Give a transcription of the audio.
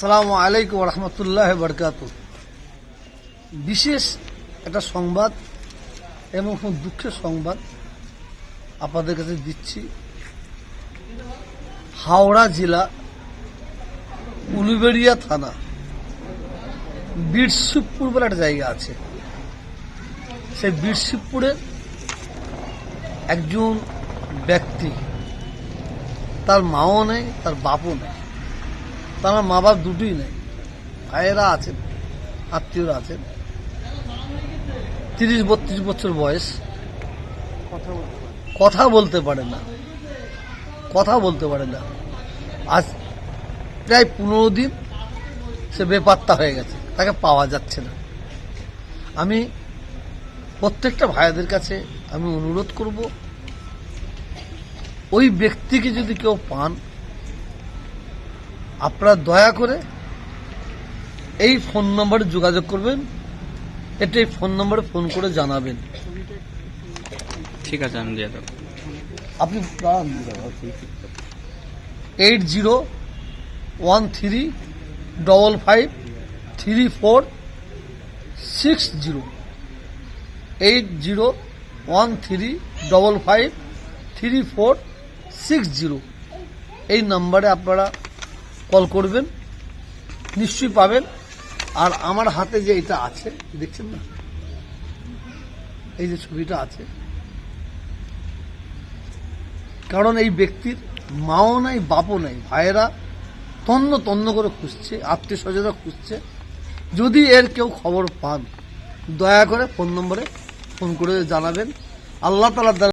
সালাম আলাইকুম রহমতুল্লাহ বরকাত বিশেষ একটা সংবাদ এবং খুব দুঃখের সংবাদ আপনাদের কাছে দিচ্ছি। হাওড়া জেলা, উলুবেড়িয়া থানা বীরশিবপুর বলে একটা জায়গা আছে। সেই বীরশিবপুরে একজন ব্যক্তি, তার মাও নেই, তার বাপও নেই। তার মা বাপ দুটোই নেই। ভাইয়েরা আছেন, আত্মীয়রা আছেন। তিরিশ, বত্রিশ বছর বয়স। কথা বলতে পারে না। কথা বলতে পারে না। আজ প্রায় পনেরো দিন সে বেপাত্তা হয়ে গেছে। তাকে পাওয়া যাচ্ছে না। আমি প্রত্যেকটা ভাইয়াদের কাছে আমি অনুরোধ করব, ওই ব্যক্তিকে যদি কেউ পান আপনারা দয়া করে এই ফোন নম্বরে যোগাযোগ করবেন এটা এই ফোন নম্বরে ফোন করে জানাবেন। ঠিক আছে আমি দিয়ে দেবো। আপনি eight zero one three double five three four six zero. Eight zero one three double five three four six zero. এই নাম্বারে আপনারা কল করবেন, নিশ্চয়ই পাবেন। আর আমার হাতে যে এটা আছে, দেখছেন না? এই যে ছবিটা আছে। কারণ এই ব্যক্তির মাও নাই, বাপও নাই, ভাইয়েরা তন্ন তন্ন করে খুঁজছে আত্মীয় স্বজনরা খুঁজছে। যদি এর কেউ খবর পান, দয়া করে ফোন নম্বরে ফোন করে জানাবেন। আল্লাহ তালা